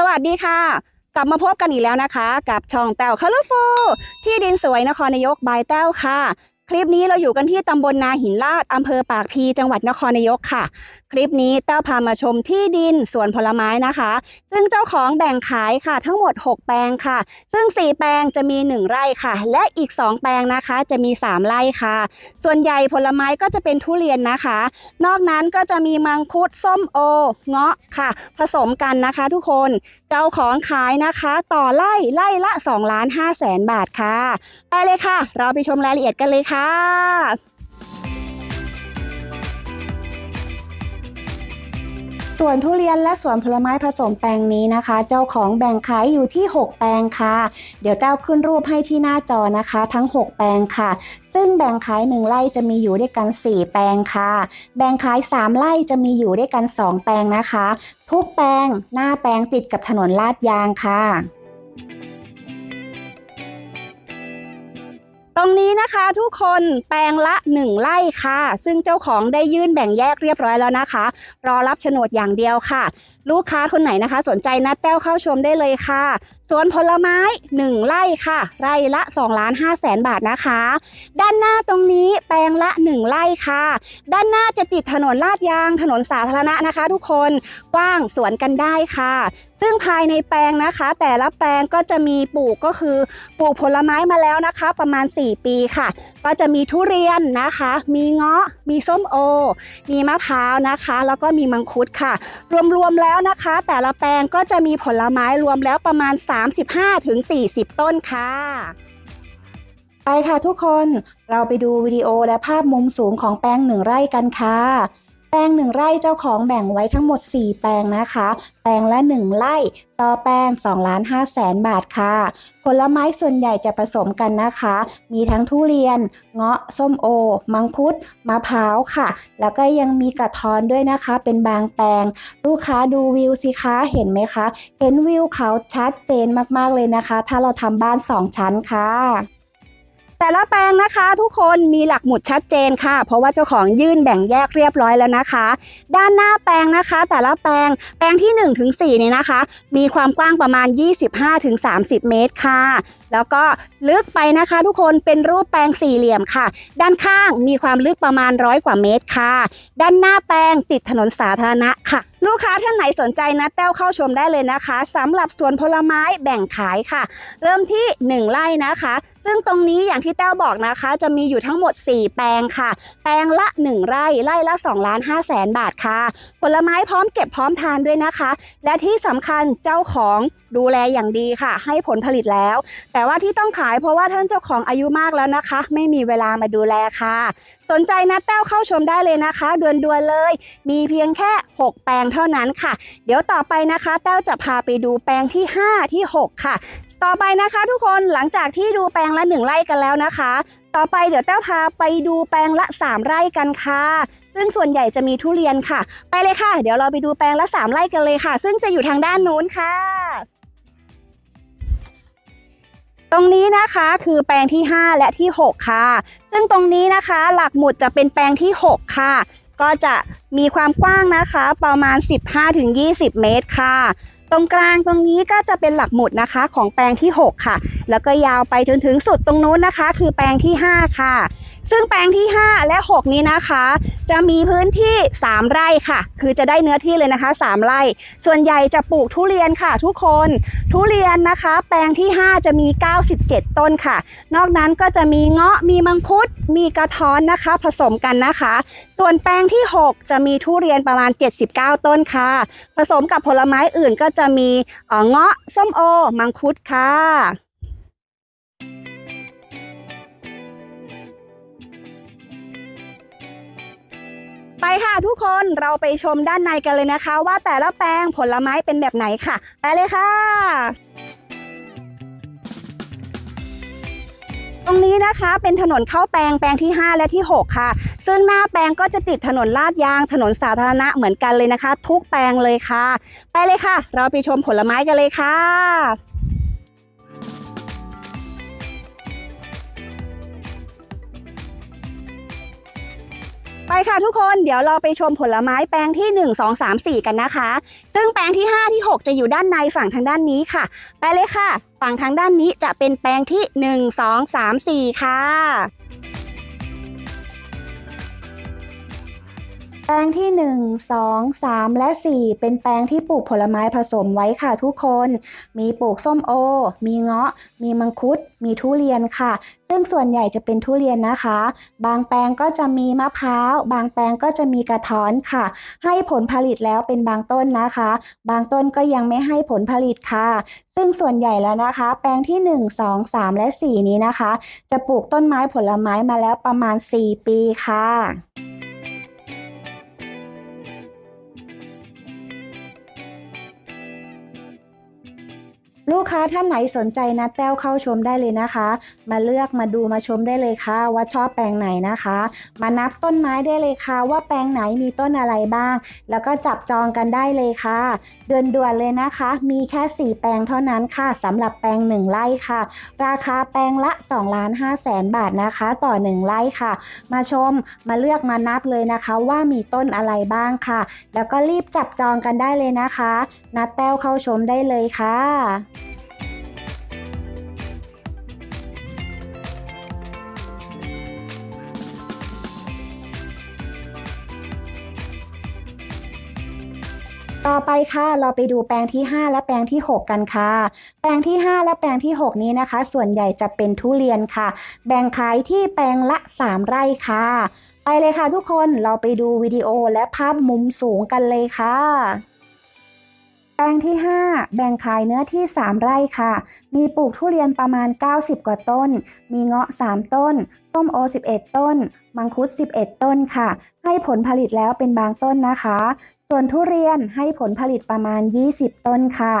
สวัสดีค่ะ กลับมาพบกันอีกแล้วนะคะ กับช่องแต้วคาร์ฟูที่ดินสวยนครนายกบายแต้วค่ะ คลิปนี้เราอยู่กันที่ตำบลนาหินลาดอำเภอปากพีจังหวัดนครนายกค่ะ คลิปนี้แต้วพามาชมที่ดินสวนผลไม้นะคะ ซึ่งเจ้าของแบ่งขายค่ะทั้งหมด 6 แปลงค่ะ ซึ่ง 4 แปลงจะมี 1 ไร่ค่ะ และอีก 2 แปลงนะคะจะมี 3 ไร่ค่ะ ส่วนใหญ่ผลไม้ก็จะเป็นทุเรียนนะคะ นอกนั้นก็จะมีมังคุดส้มโอ เงาะค่ะ ผสมกันนะคะ ทุกคนเจ้าของขายนะคะ ต่อไร่ไร่ละ2ล้าน5แสนบาทค่ะ ไปเลยค่ะ เราไปชมรายละเอียดกันเลยค่ะสวนทุเรียนและสวนผลไม้ผสมแปลงนี้นะคะ เจ้าของแบ่งขายอยู่ที่ 6 แปลงค่ะ เดี๋ยวเจ้าขึ้นรูปให้ที่หน้าจอนะคะ ทั้ง 6 แปลงค่ะ ซึ่งแบ่งขาย 1ไร่จะมีอยู่ด้วยกัน 4 แปลงค่ะ แบ่งขาย 3ไร่จะมีอยู่ด้วยกัน 2 แปลงนะคะ ทุกแปลงหน้าแปลงติดกับถนนลาดยางค่ะ ตรงนี้นะคะทุกคนแปลงละ 1ไร่ค่ะ ซึ่งเจ้าของได้ยื่นแบ่งแยกเรียบร้อยแล้วนะคะ รอรับโฉนดอย่างเดียวค่ะ ลูกค้าคนไหนนะคะ สนใจนัดแต้วเข้าชมได้เลยค่ะ สวนผลไม้ 1 ไร่ค่ะ ไร่ละ2ล้าน5แสนบาทนะคะ ด้านหน้าตรงนี้แปลงละ 1 ไร่ค่ะ ด้านหน้าจะติดถนนลาดยางถนนสาธารณะนะคะ ทุกคนกว้างสวนกันได้ค่ะ ซึ่งภายในแปลงนะคะ แต่ละแปลงก็จะมีปลูกก็คือปลูกผลไม้มาแล้วนะคะ ประมาณ 4 ปีค่ะ ก็จะมีทุเรียนนะคะ มีเงาะ มีส้มโอ มีมะพร้าวนะคะ แล้วก็มีมังคุดค่ะ รวมๆแล้วนะคะ แต่ละแปลงก็จะมีผลไม้รวมแล้วประมาณ 35-40 ต้นค่ะไปค่ะทุกคน เราไปดูวิดีโอและภาพมุมสูงของแปลงหนึ่งไร่กันค่ะ แปลงหนึ่งไร่เจ้าของแบ่งไว้ทั้งหมด 4 แปลงนะคะ แปลงละ 1 ไร่ ต่อแปลง2ล้าน5แสนบาทค่ะ ผลไม้ส่วนใหญ่จะผสมกันนะคะ มีทั้งทุเรียน เงาะ ส้มโอ มังคุด มะพร้าวค่ะ แล้วก็ยังมีกระท้อนด้วยนะคะ เป็นบางแปลง ลูกค้าดูวิวสิคะ เห็นไหมคะ เห็นวิวเขาชัดเจนมากๆเลยนะคะ ถ้าเราทำบ้าน 2 ชั้นค่ะ แต่ละแปลงนะคะ ทุกคนมีหลักหมุดชัดเจนค่ะ เพราะว่าเจ้าของยื่นแบ่งแยกเรียบร้อยแล้วนะคะ ด้านหน้าแปลงนะคะ แต่ละแปลงแปลงที่1ถึง4นี่นะคะ มีความกว้างประมาณ 25ถึง30 เมตรค่ะ แล้วก็ลึกไปนะคะ ทุกคนเป็นรูปแปลงสี่เหลี่ยมค่ะ ด้านข้างมีความลึกประมาณร้อยกว่าเมตรค่ะ ด้านหน้าแปลงติดถนนสาธารณะค่ะ ลูกค้าท่านไหนสนใจนะแต้วเข้าชมได้เลยนะคะสำหรับสวนผลไม้แบ่งขายค่ะ เริ่มที่ 1ไร่นะคะ ซึ่งตรงนี้อย่างที่แต้วบอกนะคะ จะมีอยู่ทั้งหมด 4 แปลงค่ะ แปลงละ 1 ไร่ไร่ละ2ล้าน5แสนบาทค่ะ ผลไม้พร้อมเก็บพร้อมทานด้วยนะคะ และที่สำคัญเจ้าของดูแลอย่างดีค่ะ ให้ผลผลิตแล้ว แต่ว่าที่ต้องขายเพราะว่าท่านเจ้าของอายุมากแล้วนะคะ ไม่มีเวลามาดูแลค่ะ สนใจนะแต้วเข้าชมได้เลยนะคะด่วนๆเลย มีเพียงแค่ 6 แปลงเท่านั้นค่ะ เดี๋ยวต่อไปนะคะแต้วจะพาไปดูแปลงที่ 5 ที่ 6 ค่ะ ต่อไปนะคะทุกคนหลังจากที่ดูแปลงละ 1 ไร่กันแล้วนะคะ ต่อไปเดี๋ยวแต้วพาไปดูแปลงละ 3 ไร่กันค่ะ ซึ่งส่วนใหญ่จะมีทุเรียนค่ะ ไปเลยค่ะ เดี๋ยวเราไปดูแปลงละ 3 ไร่กันเลยค่ะ ซึ่งจะอยู่ทางด้านนู้นค่ะตรงนี้นะคะคือแปลงที่ 5 และที่ 6 ค่ะ ซึ่งตรงนี้นะคะหลักหมุดจะเป็นแปลงที่ 6 ค่ะ ก็จะมีความกว้างนะคะ ประมาณ 15-20 เมตรค่ะ ตรงกลางตรงนี้ก็จะเป็นหลักหมุดนะคะของแปลงที่ 6 ค่ะ แล้วก็ยาวไปจนถึงสุดตรงนู้นนะคะ คือแปลงที่ 5 ค่ะ ซึ่งแปลงที่ 5 และ 6 นี้นะคะ จะมีพื้นที่ 3 ไร่ค่ะ คือจะได้เนื้อที่เลยนะคะ 3 ไร่ ส่วนใหญ่จะปลูกทุเรียนค่ะ ทุกคน ทุเรียนนะคะ แปลงที่ 5 จะมี 97 ต้นค่ะ นอกนั้นก็จะมีเงาะมีมังคุด มีกระท้อนนะคะ ผสมกันนะคะ ส่วนแปลงที่ 6 จะมีทุเรียนประมาณ 79 ต้นค่ะ ผสมกับผลไม้อื่นก็จะมีเอ่อเงาะส้มโอ มังคุดค่ะ ไปค่ะทุกคนเราไปชมด้านในกันเลยนะคะ ว่าแต่ละแปลงผลไม้เป็นแบบไหนค่ะ ไปเลยค่ะ ตรงนี้นะคะเป็นถนนเข้าแปลงแปลงที่ 5 และที่ 6 ค่ะ ซึ่งหน้าแปลงก็จะติดถนนลาดยาง ถนนสาธารณะเหมือนกันเลยนะคะ ทุกแปลงเลยค่ะ ไปเลยค่ะ เราไปชมผลไม้กันเลยค่ะ ไปค่ะทุกคนเดี๋ยวเราไปชมผลไม้แปลงที่ 1 2 3 4 กันนะคะ ซึ่งแปลงที่ 5 ที่ 6 จะอยู่ด้านในฝั่งทางด้านนี้ค่ะ ไปเลยค่ะ ฝั่งทางด้านนี้จะเป็นแปลงที่ 1 2 3 4 ค่ะ แปลงที่ 1 2 3 และ 4 เป็นแปลงที่ปลูกผลไม้ผสมไว้ค่ะทุกคน มีปลูกส้มโอ มีเงาะ มีมังคุด มีทุเรียนค่ะ ซึ่งส่วนใหญ่จะเป็นทุเรียนนะคะ บางแปลงก็จะมีมะพร้าว บางแปลงก็จะมีกระท้อนค่ะ ให้ผลผลิตแล้วเป็นบางต้นนะคะ บางต้นก็ยังไม่ให้ผลผลิตค่ะ ซึ่งส่วนใหญ่แล้วนะคะ แปลงที่ 1 2 3 และ 4 นี้นะคะ จะปลูกต้นไม้ผลไม้มาแล้วประมาณ 4 ปีค่ะ ลูกค้าท่านไหนสนใจนัดแต้วเข้าชมได้เลยนะคะ มาเลือกมาดูมาชมได้เลยค่ะ ว่าชอบแปลงไหนนะคะ มานับต้นไม้ได้เลยค่ะ ว่าแปลงไหนมีต้นอะไรบ้าง แล้วก็จับจองกันได้เลยค่ะเดือนด่วนๆเลยนะคะ มีแค่ 4 แปลงเท่านั้นค่ะสำหรับแปลง 1 ไร่ค่ะ ราคาแปลงละ2ล้าน5แสนบาทนะคะ ต่อ 1 ไร่ค่ะ มาชมมาเลือกมานับเลยนะคะ ว่ามีต้นอะไรบ้างค่ะ แล้วก็รีบจับจองกันได้เลยนะคะ นัดแต้วเข้าชมได้เลยค่ะ ต่อไปค่ะเราไปดูแปลงที่ 5 และแปลงที่ 6 กันค่ะ แปลงที่ 5 และแปลงที่ 6 นี้นะคะ ส่วนใหญ่จะเป็นทุเรียนค่ะ แบ่งขายที่แปลงละ 3 ไร่ค่ะ ไปเลยค่ะทุกคนเราไปดูวิดีโอและภาพมุมสูงกันเลยค่ะ แปลงที่ 5 แบ่งขายเนื้อที่ 3 ไร่ค่ะ มีปลูกทุเรียนประมาณ 90 กว่าต้น มีเงาะ 3 ต้นส้มโอ 11 ต้น มังคุด 11 ต้นค่ะ ให้ผลผลิตแล้วเป็นบางต้นนะคะ ส่วนทุเรียนให้ผลผลิตประมาณ 20 ต้นค่ะ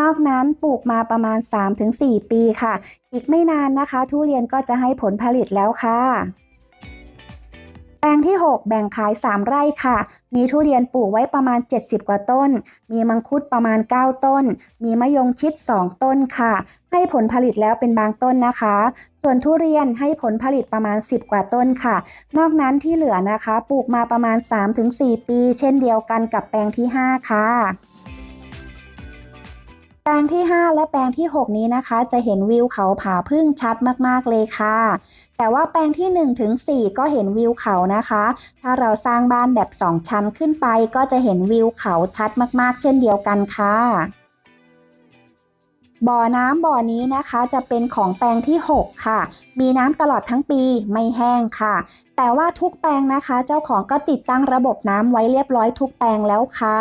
นอกนั้นปลูกมาประมาณ 3-4 ปีค่ะ อีกไม่นานนะคะ ทุเรียนก็จะให้ผลผลิตแล้วค่ะ แปลงที่ 6 แบ่งขาย 3 ไร่ค่ะ มีทุเรียนปลูกไว้ประมาณ 70 กว่าต้น มีมังคุดประมาณ 9 ต้น มีมะยงชิด 2 ต้นค่ะ ให้ผลผลิตแล้วเป็นบางต้นนะคะ ส่วนทุเรียนให้ผลผลิตประมาณ 10 กว่าต้นค่ะ นอกนั้นที่เหลือนะคะ ปลูกมาประมาณ 3-4 ปี เช่นเดียวกันกับแปลงที่ 5 ค่ะ แปลงที่ 5 และแปลงที่ 6 นี้นะคะ จะเห็นวิวเขาผาพึ่งชัดมากๆเลยค่ะ แต่ว่าแปลงที่ 1 ถึง 4 ก็เห็นวิวเขานะคะ ถ้าเราสร้างบ้านแบบ 2 ชั้นขึ้นไป ก็จะเห็นวิวเขาชัดมากๆ เช่นเดียวกันค่ะบ่อน้ำบ่อนี้นะคะจะเป็นของแปลงที่ 6 ค่ะ มีน้ำตลอดทั้งปีไม่แห้งค่ะ แต่ว่าทุกแปลงนะคะ เจ้าของก็ติดตั้งระบบน้ำไว้เรียบร้อยทุกแปลงแล้วค่ะ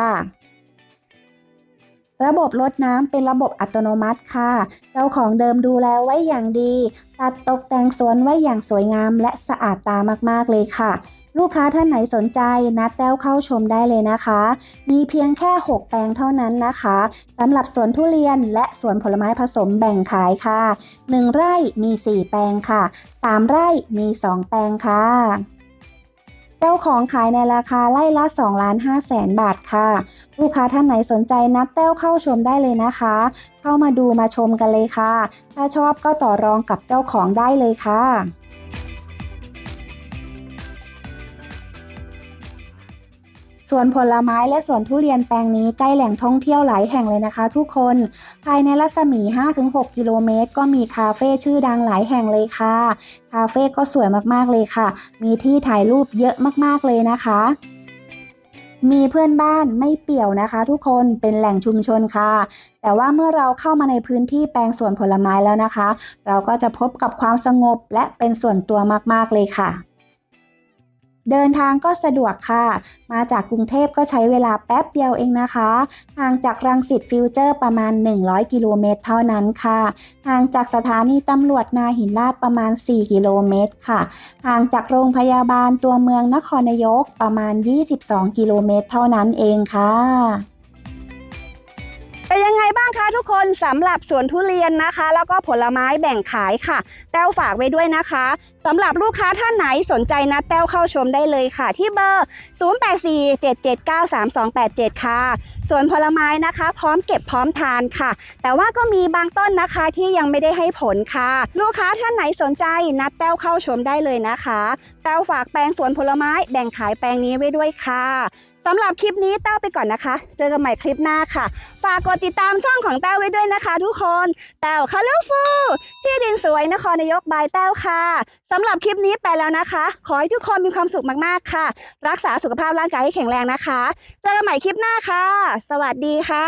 ระบบรดน้ำเป็นระบบอัตโนมัติค่ะ เจ้าของเดิมดูแลไว้อย่างดี ตัดตกแต่งสวนไว้อย่างสวยงามและสะอาดตามากๆเลยค่ะ ลูกค้าท่านไหนสนใจนัดแต้วเข้าชมได้เลยนะคะ มีเพียงแค่ 6 แปลงเท่านั้นนะคะสำหรับสวนทุเรียนและสวนผลไม้ผสมแบ่งขายค่ะ 1 ไร่มี 4 แปลงค่ะ 3 ไร่มี 2 แปลงค่ะ เจ้าของขายในราคาไล่ละ2ล้าน5แสนบาทค่ะ ลูกค้าท่านไหนสนใจนัดแต้วเข้าชมได้เลยนะคะ เข้ามาดูมาชมกันเลยค่ะ ถ้าชอบก็ต่อรองกับเจ้าของได้เลยค่ะ สวนผลไม้และสวนทุเรียนแปลงนี้ใกล้แหล่งท่องเที่ยวหลายแห่งเลยนะคะ ทุกคน ภายในรัศมี 5-6 กิโลเมตร ก็มีคาเฟ่ชื่อดังหลายแห่งเลยค่ะ คาเฟ่ก็สวยมากๆเลยค่ะ มีที่ถ่ายรูปเยอะมากๆเลยนะคะมีเพื่อนบ้านไม่เปี่ยวนะคะ ทุกคนเป็นแหล่งชุมชนค่ะ แต่ว่าเมื่อเราเข้ามาในพื้นที่แปลงสวนผลไม้แล้วนะคะ เราก็จะพบกับความสงบและเป็นส่วนตัวมากๆเลยค่ะ เดินทางก็สะดวกค่ะ มาจากกรุงเทพก็ใช้เวลาแป๊บเดียวเองนะคะ ห่างจากรังสิตฟิวเจอร์ประมาณ 100 กิโลเมตรเท่านั้นค่ะ ห่างจากสถานีตำรวจนาหินลาดประมาณ 4 กิโลเมตรค่ะ ห่างจากโรงพยาบาลตัวเมืองนครนายกประมาณ 22 กิโลเมตรเท่านั้นเองค่ะเป็นยังไงบ้างคะทุกคนสำหรับสวนทุเรียนนะคะ แล้วก็ผลไม้แบ่งขายค่ะ แต้วฝากไว้ด้วยนะคะสำหรับลูกค้าท่านไหนสนใจนัดแต้วเข้าชมได้เลยค่ะ ที่เบอร์ 0847793287 ค่ะ ส่วนผลไม้นะคะ พร้อมเก็บพร้อมทานค่ะ แต่ว่าก็มีบางต้นนะคะที่ยังไม่ได้ให้ผลค่ะ ลูกค้าท่านไหนสนใจนัดแต้วเข้าชมได้เลยนะคะ แต้วฝากแปลงสวนผลไม้แบ่งขายแปลงนี้ไว้ด้วยค่ะสำหรับคลิปนี้แต้วไปก่อนนะคะ เจอกันใหม่คลิปหน้าค่ะ ฝากกดติดตามช่องของแต้วไว้ด้วยนะคะ ทุกคน แต้วคาร์ลฟูที่ดินสวยนครนายกบายแต้วค่ะสำหรับคลิปนี้ไปแล้วนะคะ ขอให้ทุกคนมีความสุขมากๆค่ะ รักษาสุขภาพร่างกายให้แข็งแรงนะคะ เจอกันใหม่คลิปหน้าค่ะ สวัสดีค่ะ